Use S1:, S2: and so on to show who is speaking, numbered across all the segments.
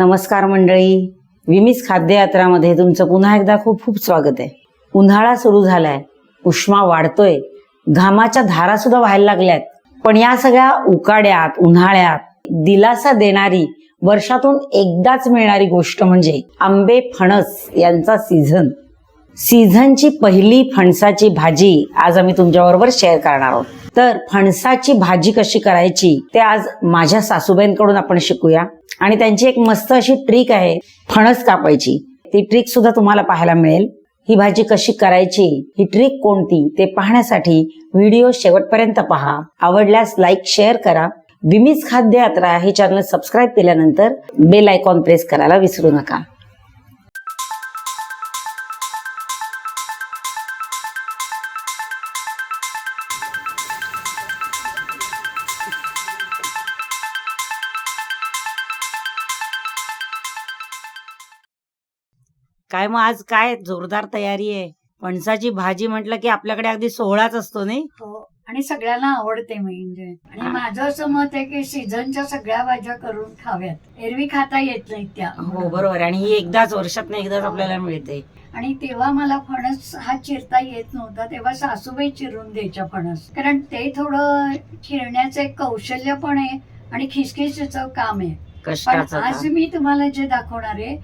S1: नमस्कार मंडळी. विमीज खाद्ययात्रामध्ये तुमचं पुन्हा एकदा खूप खूप स्वागत आहे. उन्हाळा सुरू झालाय. उष्मा वाढतोय. घामाच्या धारा सुद्धा व्हायला लागल्यात. पण या सगळ्या उकाड्यात उन्हाळ्यात दिलासा देणारी वर्षातून एकदाच मिळणारी गोष्ट म्हणजे आंबे फणस यांचा सीझन सीझनची पहिली फणसाची भाजी आज आम्ही तुमच्याबरोबर शेअर करणार आहोत. तर फणसाची भाजी कशी करायची ते आज माझ्या सासूबाईंकडून आपण शिकूया. आणि त्यांची एक मस्त अशी ट्रिक आहे फणस कापायची. ती ट्रिक सुद्धा तुम्हाला पाहायला मिळेल. ही भाजी कशी करायची ही ट्रिक कोणती ते पाहण्यासाठी व्हिडिओ शेवटपर्यंत पहा. आवडल्यास लाईक शेअर करा. विमीज खाद्य यात्रा हे चॅनल सबस्क्राईब केल्यानंतर बेल आयकॉन प्रेस करायला विसरू नका. काय मग आज काय जोरदार तयारी आहे? फणसाची भाजी म्हटलं की आपल्याकडे अगदी सोहळाच असतो नाही?
S2: हो आणि सगळ्यांना आवडते म्हणजे. आणि माझं असं मत आहे की सीझनच्या सगळ्या भाज्या करून खाव्यात. एरवी खाता येत नाहीत त्या.
S1: हो बरोबर आहे. आणि ही एकदाच वर्षात एकदाच आपल्याला मिळते.
S2: आणि तेव्हा मला फणस हा चिरता येत नव्हता तेव्हा सासूबाई चिरून द्यायच्या फणस. कारण ते थोडं चिरण्याचं एक कौशल्य पण आहे आणि खिसखिशीचं काम आहे. पण
S1: कष्टाचं
S2: आज
S1: काम.
S2: मी तुम्हाला जे दाखवणार आहे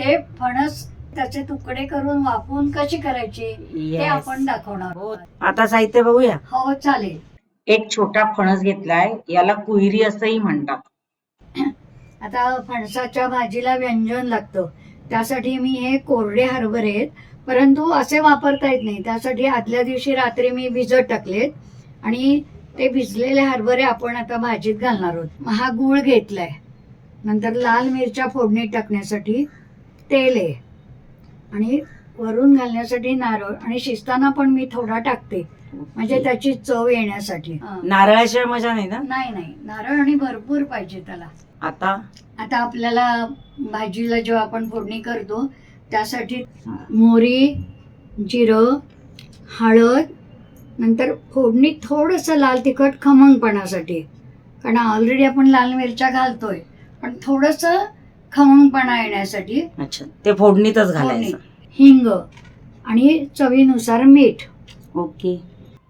S2: ते फणस त्याचे तुकडे करून वापरून कशी करायची ते
S1: Yes.
S2: आपण दाखवणार. आहोत.
S1: आता साहित्य बघूया.
S2: हो चालेल.
S1: एक छोटा फणस घेतलाय. याला कुयरी असंही म्हणतात.
S2: आता फणसाच्या भाजीला व्यंजन लागतं. त्यासाठी मी हे कोरडे हरभरे आहेत. परंतु असे वापरता येत नाही. त्यासाठी आदल्या दिवशी रात्री मी भिजत टाकलेत. आणि ते भिजलेले हरभरे आपण आता भाजीत घालणार आहोत. मग हा गूळ घेतलाय. नंतर लाल मिरच्या फोडणीत टाकण्यासाठी तेल आहे. आणि वरून घालण्यासाठी नारळ आणि शिजताना पण मी थोडा टाकते. म्हणजे त्याची चव येण्यासाठी.
S1: नारळाशिवाय मजा नाही ना?
S2: नाही नाही. नारळ आणि भरपूर पाहिजे त्याला.
S1: आता?
S2: आता आपल्याला भाजीला जेव्हा आपण फोडणी करतो त्यासाठी मोहरी जिरं हळद नंतर फोडणी थोडंसं लाल तिखट खमंगपणासाठी. कारण ऑलरेडी आपण लाल मिरच्या घालतोय. पण थोडंसं खमंगपणा येण्यासाठी
S1: अच्छा ते फोडणीतच
S2: फोडणी
S1: घालायचं.
S2: हिंग आणि चवीनुसार मीठ.
S1: ओके.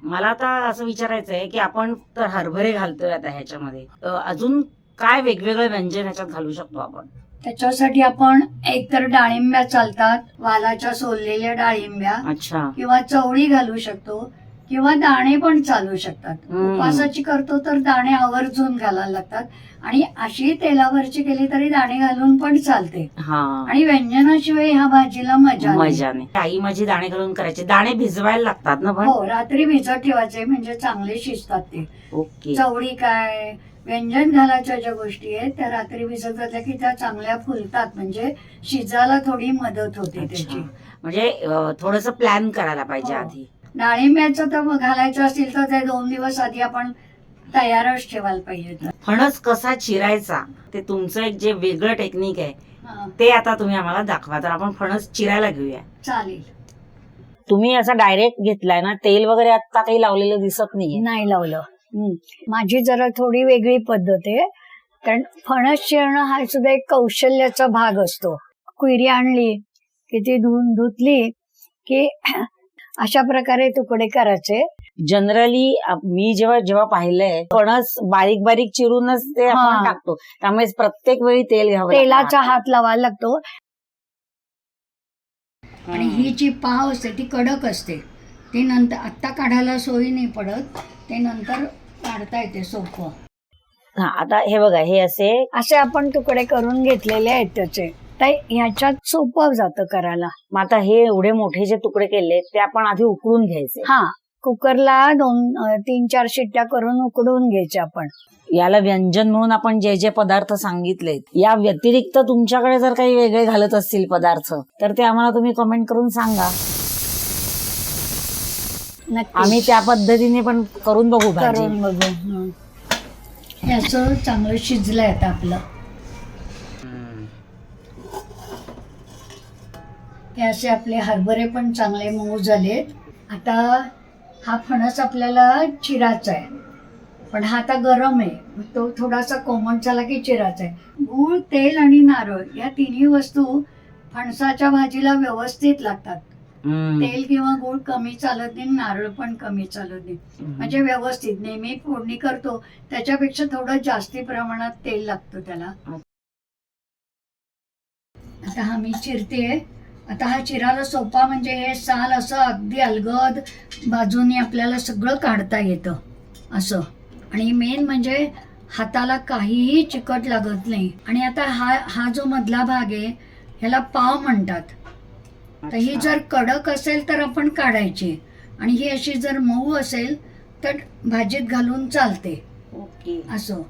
S1: मला आता असं विचारायचं आहे की आपण तर हरभरे घालतोय आता ह्याच्यामध्ये. अ, अजून काय वेगवेगळे व्यंजन ह्याच्यात घालू शकतो आपण?
S2: त्याच्यासाठी आपण एकतर डाळिंब्या चालतात वालाच्या सोललेल्या डाळिंब्या
S1: अच्छा.
S2: किंवा चवळी घालू शकतो. किंवा दाणे पण चालू शकतात.
S1: हम्म.
S2: उपासाची करतो तर दाणे आवर्जून घालायला लागतात. आणि अशी तेलावरची केली तरी दाणे घालून पण चालते.
S1: हा.
S2: आणि व्यंजनाशिवाय ह्या भाजीला मजा नाही.
S1: मजा नाही. आई माझी दाणे घालून करायचे. दाणे भिजवायला लागतात ना पण?
S2: हो रात्री भिजत ठेवायचे म्हणजे चांगले शिजतात ते.
S1: ओके.
S2: चवळी काय व्यंजन घालायच्या ज्या गोष्टी आहेत त्या रात्री भिजत घातल्या की त्या चांगल्या फुलतात. म्हणजे शिजायला थोडी मदत होते
S1: अच्छा.
S2: त्याची.
S1: म्हणजे थोडस प्लॅन करायला पाहिजे
S2: हो.
S1: आधी.
S2: डाळिंब्याचं तर मग घालायचं असेल तर ते दोन दिवस आधी आपण तयारच ठेवायला पाहिजे
S1: फणस कसा चिरायचा ते तुमचं एक जे वेगळं टेक्निक आहे ते आता तुम्ही आम्हाला दाखवा. तर आपण फणस चिरायला घेऊया.
S2: चालेल.
S1: तुम्ही असा डायरेक्ट घेतलाय ना तेल वगैरे आता काही लावलेलं दिसत नाहीये.
S2: नाही लावलं. हं. माझी जरा थोडी वेगळी पद्धत आहे. कारण फणस चिरणं हा सुद्धा एक कौशल्याचा भाग असतो. कुयरी आणली की ती धुवून धुतली की अशा प्रकारे तुकडे करायचे
S1: जनरली मी जेव्हा जेव्हा पाहिलंय फणस बारीक बारीक चिरूनच ते आपण. टाकतो. त्यामुळे प्रत्येक वेळी तेल घ्यावं
S2: तेलाचा. हात लावायला लागतो. आणि ही जी पाव असते ती कडक असते. ती नंतर आत्ता काढायला सोयी नाही पडत. ते नंतर काढता येते सोपं.
S1: हा, आता हे बघा हे असे
S2: असे आपण तुकडे करून घेतलेले आहेत त्याचे. तर ह्याच्यात सोपं जातं करायला.
S1: मग आता हे एवढे मोठे जे तुकडे केले ते आपण आधी उकळून घ्यायचे.
S2: हा. कुकरला दोन तीन चार शिट्ट्या करून उकडून घ्यायचे आपण.
S1: याला व्यंजन म्हणून आपण जे जे पदार्थ सांगितले या व्यतिरिक्त तुमच्याकडे जर काही वेगळे घालत असतील पदार्थ तर ते आम्हाला तुम्ही कमेंट करून सांगा. आम्ही त्या पद्धतीने पण करून बघू
S2: करून बघू असं चांगलं शिजलंय आता आपलं. हे असे आपले हरभरे पण चांगले मऊ झालेत. आता हा फणस आपल्याला चिराचा आहे. पण हा आता गरम आहे. तो थोडासा कोमट झाला की चिरायचा आहे. गूळ तेल आणि नारळ या तिन्ही वस्तू फणसाच्या भाजीला व्यवस्थित लागतात.
S1: हम्म.
S2: तेल किंवा गूळ कमी चालत नाही नारळ पण कमी चालत नाही. म्हणजे व्यवस्थित. नेहमी फोडणी करतो. त्याच्यापेक्षा थोडं जास्ती प्रमाणात तेल लागतं त्याला. आता हा मी चिरते आता हा चिराला सोपा म्हणजे हे साल असं अगदी अलगद बाजूने आपल्याला सगळं काढता येतं असं. आणि मेन म्हणजे हाताला काहीही चिकट लागत नाही. आणि आता हा हा जो मधला भाग आहे ह्याला पाव म्हणतात. तर ही. जर कडक असेल तर आपण काढायची. आणि ही अशी जर मऊ असेल तर भाजीत घालून चालते. असं.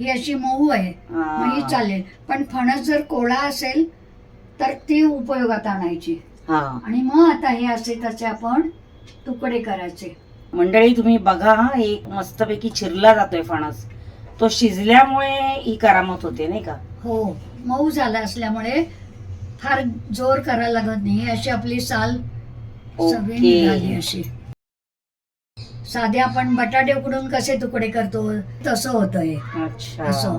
S2: ही अशी मऊ आहे. मग हा. चालेल. पण फणस जर कोळा असेल तर ती उपयोगात आणायची.
S1: हा.
S2: आणि मग आता हे असे तसे आपण तुकडे करायचे.
S1: मंडळी तुम्ही बघा हा एक मस्तपैकी चिरला जातोय फणस. तो शिजल्यामुळे ही करामत होते नाही का?
S2: हो. मऊ झाला असल्यामुळे फार जोर करायला लागत नाही. ही अशी आपली साल सगळी
S1: ओके.
S2: निघाली अशी. साधे आपण बटाटे उकडून कसे तुकडे करतो तसं होतं हे.
S1: अच्छा.
S2: असं.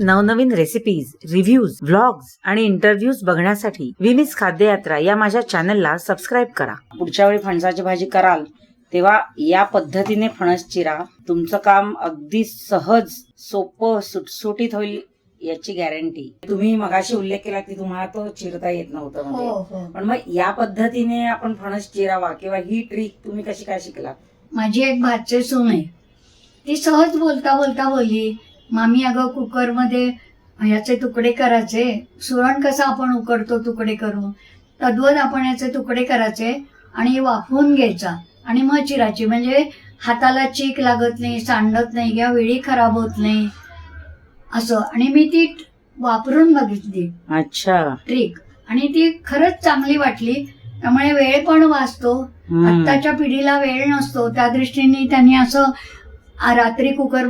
S1: नवनवीन रेसिपीज रिव्ह्यूज व्लॉग्स आणि इंटरव्ह्यूज बघण्यासाठी विमीज खाद्ययात्रा या माझ्या चॅनलला सबस्क्राईब करा. पुढच्या वेळी फणसाची भाजी कराल तेव्हा या पद्धतीने फणस चिरा. तुमचं काम अगदी सहज सोपं सुटसुटीत होईल याची गॅरंटी तुम्ही मगाशी उल्लेख केला की तुम्हाला तो चिरता येत नव्हतं
S2: हो
S1: म्हणजे
S2: हो.
S1: पण मग या पद्धतीने आपण फणस चिरावा किंवा ही ट्रिक तुम्ही कशी काय शिकला
S2: माझी एक भाचे सून आहे. ती सहज बोलता बोलता बोलली मामी अगं कुकरमध्ये ह्याचे तुकडे करायचे. सुरण कसं आपण उकडतो तुकडे करून? तद्वत आपण याचे तुकडे करायचे आणि वाफवून घ्यायचा. आणि मग चिराची म्हणजे हाताला चीक लागत नाही सांडत नाही किंवा वेळी खराब होत नाही. असं. आणि मी ती वापरून बघितली.
S1: अच्छा.
S2: ट्रिक. आणि ती खरंच चांगली वाटली. त्यामुळे वेळ पण वाचतो. आत्ताच्या पिढीला वेळ नसतो. त्या दृष्टीने त्यांनी असं रात्री कुकर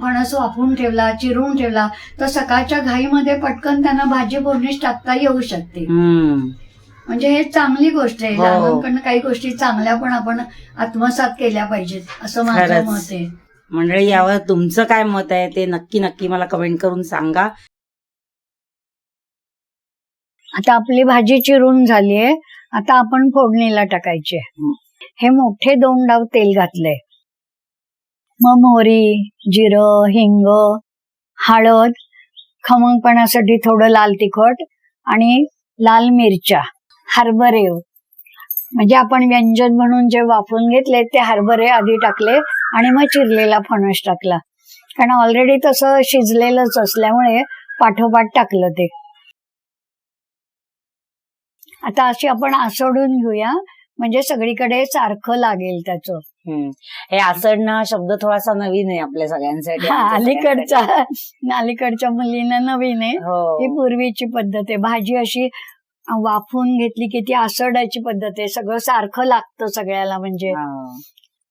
S2: फणस वाफवून ठेवला चिरून ठेवला तर सकाळच्या घाईमध्ये पटकन त्यांना भाजी फोडणीच टाकता येऊ शकते. म्हणजे हे चांगली गोष्ट आहे
S1: हो.
S2: लहानांकडनं काही गोष्टी चांगल्या पण आपण आत्मसात केल्या पाहिजेत असं माझं. मत आहे
S1: मंडळी यावर तुमचं काय मत आहे ते नक्की नक्की मला कमेंट करून सांगा
S2: आता आपली भाजी चिरून झालीये आता आपण फोडणीला टाकायची
S1: हं.
S2: हे मोठे दोन डाव तेल घातले मग मोहरी जिरं हिंग हळद खमंगपणासाठी थोडं लाल तिखट आणि लाल मिरच्या हरभरे म्हणजे आपण व्यंजन म्हणून जे वाफवून घेतले ते हरभरे आधी टाकले आणि मग चिरलेला फणस टाकला. कारण ऑलरेडी तसं शिजलेलंच असल्यामुळे पाठोपाठ टाकलं ते. आता अशी आपण आसडून घेऊया. म्हणजे सगळीकडे सारखं लागेल त्याचं.
S1: हे आसडणं शब्द थोडासा नवीन आहे आपल्या सगळ्यांसाठी
S2: हा, अलीकडच्या. अलीकडच्या मुलींना नवीन आहे. ही.
S1: हो
S2: पूर्वीची पद्धत आहे. भाजी अशी वाफवून घेतली की ती आसडायची पद्धत आहे. सगळं सारखं लागतं सगळ्याला म्हणजे.
S1: हा.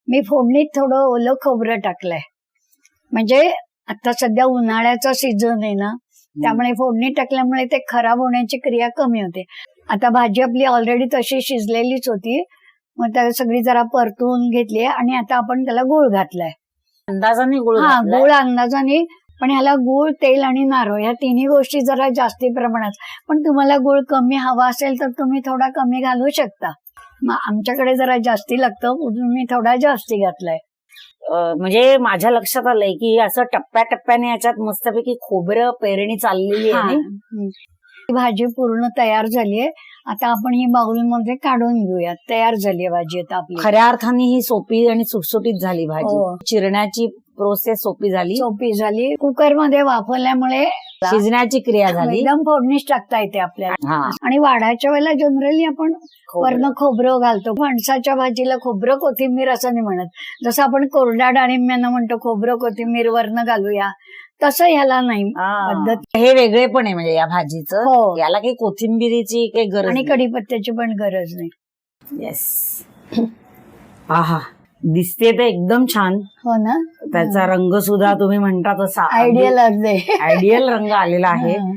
S2: मी फोडणीत थोडं ओलं खोबरं टाकलंय. म्हणजे आता सध्या उन्हाळ्याचा सीझन आहे ना त्यामुळे फोडणी टाकल्यामुळे ते खराब होण्याची क्रिया कमी होते. आता भाजी आपली ऑलरेडी तशी शिजलेलीच होती. मग त्या सगळी जरा परतून घेतली आणि आता आपण त्याला गुळ घातलाय
S1: अंदाजाने गुळ
S2: हा
S1: घातलाय.
S2: गुळ अंदाजाने पण ह्याला गुळ तेल आणि नारळ ह्या तिन्ही गोष्टी जरा जास्ती प्रमाणात पण तुम्हाला गुळ कमी हवा असेल तर तुम्ही थोडा कमी घालू शकता मग आमच्याकडे जरा जास्ती लागतं म्हणून मी थोडा जास्ती घातलाय
S1: अं, म्हणजे माझ्या लक्षात आलंय की असं टप्प्याटप्प्याने याच्यात मस्तपैकी खोबरं पेरणी चाललेली
S2: हा.
S1: आहे नाही?
S2: ही भाजी पूर्ण तयार झालीये आता आपण ही बाउलमध्ये काढून घेऊया तयार झाली भाजी आता आपली.
S1: खऱ्या अर्थाने ही सोपी आणि सुटसुटीत झाली भाजी.
S2: हो.
S1: चिरण्याची प्रोसेस सोपी झाली.
S2: सोपी झाली. कुकरमध्ये वापरल्यामुळे
S1: शिजण्याची क्रिया झाली.
S2: एकदम फोडणीच टाकता येते आपल्याला. आणि वाढायच्या वेळेला जनरली आपण. वरण खोबरं घालतो. फणसाच्या भाजीला खोबरं कोथिंबीर असं नाही म्हणत. जसं आपण कोरड्या डाळिंब्यांना म्हणतो खोबरं कोथिंबीर वरण घालूया. तसं ह्याला नाही.
S1: हा.
S2: पद्धत
S1: हे वेगळे पण आहे म्हणजे या भाजीचं.
S2: हो.
S1: याला काही कोथिंबिरीची काही गरज
S2: आणि
S1: नाही.
S2: कढीपत्त्याची पण गरज नाही.
S1: येस आहा. दिसते तर एकदम छान.
S2: हो ना?
S1: त्याचा रंग सुद्धा तुम्ही म्हणता तसा.
S2: आयडियल अगदी
S1: आयडियल रंग आलेला आहे.
S2: हा.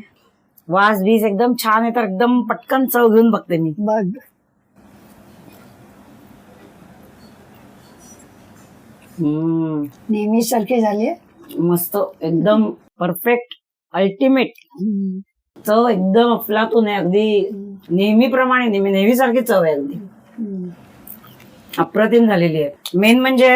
S1: वास बीस एकदम छान आहे तर एकदम पटकन चव घेऊन बघते मी.
S2: बघ.
S1: हम्म,
S2: नेहमी सारखी झाली
S1: मस्त एकदम परफेक्ट अल्टिमेट चव एकदम अफलातून आहे अगदी नेहमीप्रमाणे नेहमी नेहमीसारखी चव आहे अगदी. अप्रतिम झालेली आहे. मेन म्हणजे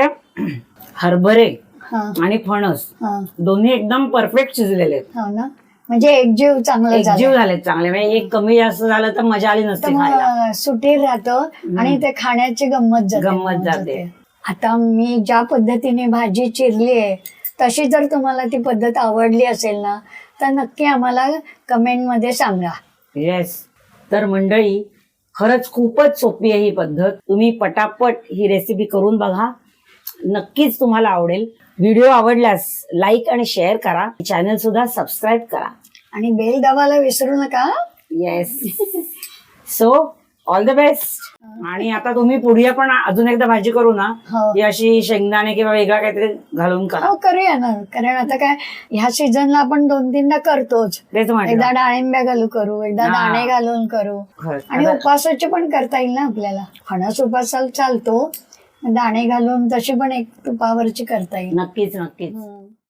S1: हरभरे आणि फणस.
S2: हा.
S1: दोन्ही एकदम परफेक्ट शिजलेले आहेत.
S2: हो ना? म्हणजे एकजीव चांगला
S1: एकजीव
S2: झाला
S1: चांगले. म्हणजे एक कमी जास्त झालं तर मजा आली नसते
S2: सुटीर राहतं आणि ते खाण्याची गंमत
S1: गंमत जाते.
S2: आता मी ज्या पद्धतीने भाजी चिरली आहे तशी जर तुम्हाला ती पद्धत आवडली असेल ना तर नक्की आम्हाला कमेंटमध्ये सांगा.
S1: येस तर मंडळी खरंच खूपच सोपी आहे ही पद्धत. तुम्ही पटापट ही रेसिपी करून बघा. नक्कीच तुम्हाला आवडेल. व्हिडिओ आवडल्यास लाईक आणि शेअर करा. चॅनल सुद्धा सबस्क्राईब करा.
S2: आणि बेल दाबायला विसरू नका.
S1: Yes so all the best आणि आता तुम्ही पुढे पण अजून एकदा भाजी करू ना
S2: हो.
S1: ती अशी शेंगदाणे किंवा वेगळा काहीतरी घालून करा.
S2: हो करूया ना. कारण आता काय ह्या सीझनला आपण दोन तीनदा करतोच.
S1: तेच म्हटलं.
S2: एकदा डाळिंब्या घालू करू एकदा
S1: हा.
S2: दाणे घालून करू.
S1: खरंच.
S2: आणि
S1: आता-
S2: उपासाचे पण करता येईल ना आपल्याला. फणस उपासाला चालतो. दाणे घालून तशी पण एक तुपावरची करता येईल.
S1: नक्कीच नक्कीच.
S2: हम्म.